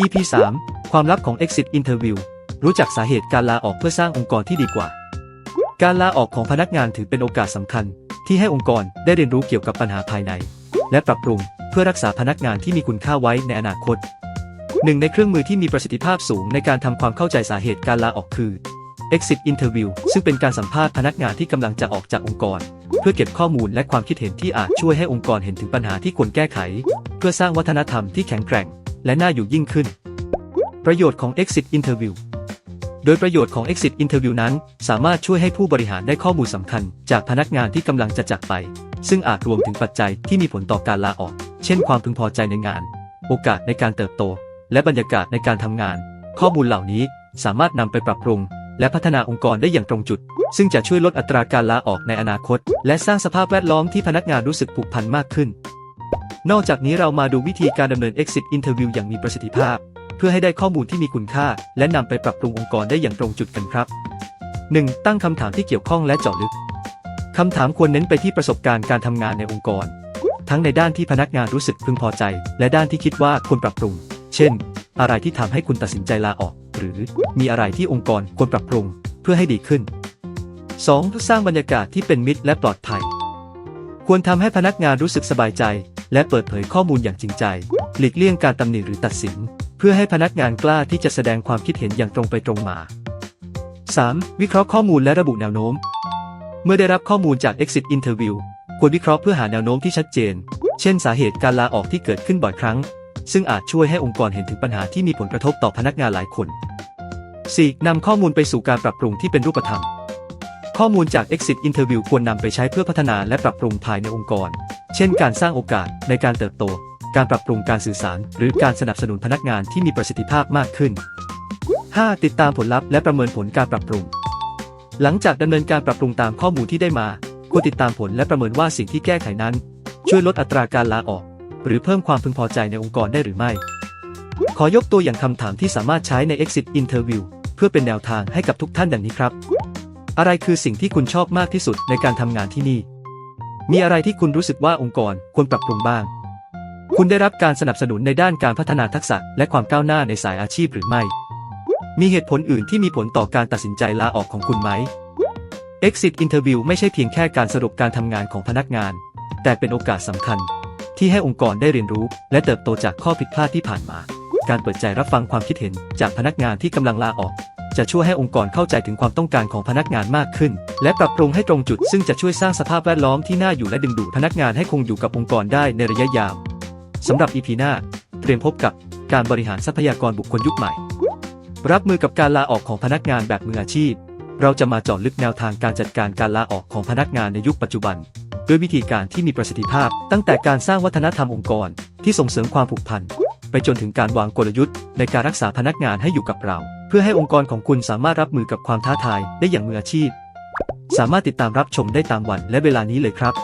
EP 3 ความลับของ Exit Interview รู้จักสาเหตุการลาออกเพื่อสร้างองค์กรที่ดีกว่า การลาออกของพนักงานถือเป็นโอกาสสำคัญ ที่ให้องค์กรได้เรียนรู้เกี่ยวกับปัญหาภายใน และปรับปรุงเพื่อรักษาพนักงานที่มีคุณค่าไว้ในอนาคต หนึ่งในเครื่องมือที่มีประสิทธิภาพสูงในการทำความเข้าใจสาเหตุการลาออกคือ Exit Interview ซึ่งเป็นการสัมภาษณ์พนักงานที่กำลังจะออกจากองค์กร เพื่อเก็บข้อมูลและความคิดเห็นที่อาจช่วยให้องค์กรเห็นถึงปัญหาที่ควรแก้ไข เพื่อสร้างวัฒนธรรมที่แข็งแกร่ง และน่าอยู่ยิ่งขึ้น ประโยชน์ของ Exit Interview โดยประโยชน์ของ Exit Interview นั้น สามารถช่วยให้ผู้บริหารได้ข้อมูลสำคัญ จากพนักงานที่กำลังจะจากไป ซึ่งอาจรวมถึงปัจจัยที่มีผลต่อการลาออก เช่นความพึงพอใจในงาน โอกาสในการเติบโต และบรรยากาศในการทำงาน ข้อมูลเหล่านี้สามารถนำไปปรับปรุง และพัฒนาองค์กรได้อย่างตรงจุด ซึ่งจะช่วยลดอัตราการลาออกในอนาคต และสร้างสภาพแวดล้อมที่พนักงานรู้สึกผูกพันมากขึ้น นอกจากนี้เรามาดูวิธีการดำเนิน Exit Interview อย่างมีประสิทธิภาพ เพื่อให้ได้ข้อมูลที่มีคุณค่า และนำไปปรับปรุงองค์กรได้อย่างตรงจุดกันครับ 1. ตั้งคำถามที่เกี่ยวข้องและเจาะลึกคำถามควรเน้นไปที่ประสบการณ์การทำงานในองค์กร ทั้งในด้านที่พนักงานรู้สึกพึงพอใจ และด้านที่คิดว่าควรปรับปรุง เช่น อะไรที่ทำให้คุณตัดสินใจลาออก หรือมีอะไรที่องค์กรควรปรับปรุง เพื่อให้ดีขึ้น 2. สร้างบรรยากาศที่เป็นมิตรและปลอดภัย ควรทำให้พนักงานรู้สึกสบายใจ และเปิดเผยข้อมูลอย่างจริงใจ หลีกเลี่ยงการตำหนิหรือตัดสิน เพื่อให้พนักงานกล้าที่จะแสดงความคิดเห็นอย่างตรงไปตรงมา 3. วิเคราะห์ข้อมูลและระบุแนวโน้ม เมื่อได้รับข้อมูลจาก Exit Interview ควรวิเคราะห์เพื่อหาแนวโน้มที่ชัดเจน เช่น สาเหตุการลาออกที่เกิดขึ้นบ่อยครั้ง ซึ่งอาจช่วยให้องค์กรเห็นถึงปัญหาที่มีผลกระทบต่อพนักงานหลายคน 4. นำข้อมูลไปสู่การปรับปรุงที่เป็นรูปธรรม ข้อมูลจาก Exit Interview ควรนำไปใช้เพื่อพัฒนาและปรับปรุงภายในองค์กร เช่นการสร้างโอกาสในการเติบโต การปรับปรุงการสื่อสาร หรือการสนับสนุนพนักงานที่มีประสิทธิภาพมากขึ้น 5. ติดตามผลลัพธ์และประเมินผลการปรับปรุง หลังจากดำเนินการปรับปรุงตามข้อมูลที่ได้มา ควรติดตามผลและประเมินว่าสิ่งที่แก้ไขนั้น ช่วยลดอัตราการลาออก หรือเพิ่มความพึงพอใจในองค์กรได้หรือไม่ ขอยกตัวอย่างคำถามที่สามารถใช้ใน Exit Interview เพื่อเป็นแนวทางให้กับทุกท่านดังนี้ครับ อะไรคือสิ่งที่คุณชอบมากที่สุดในการทำงานที่นี่ มีอะไรที่คุณรู้สึกว่าองค์กรควรปรับปรุงบ้าง คุณได้รับการสนับสนุนในด้านการพัฒนาทักษะและความก้าวหน้าในสายอาชีพหรือไม่ มีเหตุผลอื่นที่มีผลต่อการตัดสินใจลาออกของคุณไหม Exit Interview ไม่ใช่เพียงแค่การสรุปการทำงานของพนักงาน แต่เป็นโอกาสสำคัญ ที่ให้องค์กรได้เรียนรู้ และเติบโตจากข้อผิดพลาดที่ผ่านมา การเปิดใจรับฟังความคิดเห็นจากพนักงานที่กำลังลาออก จะช่วยให้องค์กรเข้าใจถึงความต้องการของพนักงานมากขึ้น และปรับปรุงให้ตรงจุดซึ่งจะช่วยสร้างสภาพแวดล้อมที่น่าอยู่และดึงดูดพนักงานให้คงอยู่กับองค์กรได้ในระยะยาวสำหรับ EP หน้าเตรียมพบกับการบริหารทรัพยากรบุคคลยุคใหม่ รับมือกับการลาออกของพนักงานแบบมืออาชีพ เราจะมาเจาะลึกแนวทางการจัดการการลาออกของพนักงานในยุคปัจจุบันด้วยวิธีการที่มีประสิทธิภาพ ตั้งแต่การสร้างวัฒนธรรมองค์กรที่ส่งเสริมความผูกพันไปจนถึงการวางกลยุทธ์ในการรักษาพนักงานให้อยู่กับเรา พื่อให้องค์กรของคุณสามารถรับมือกับความท้าทายได้อย่างมืออาชีพ สามารถติดตามรับชมได้ตามวันและเวลานี้เลยครับ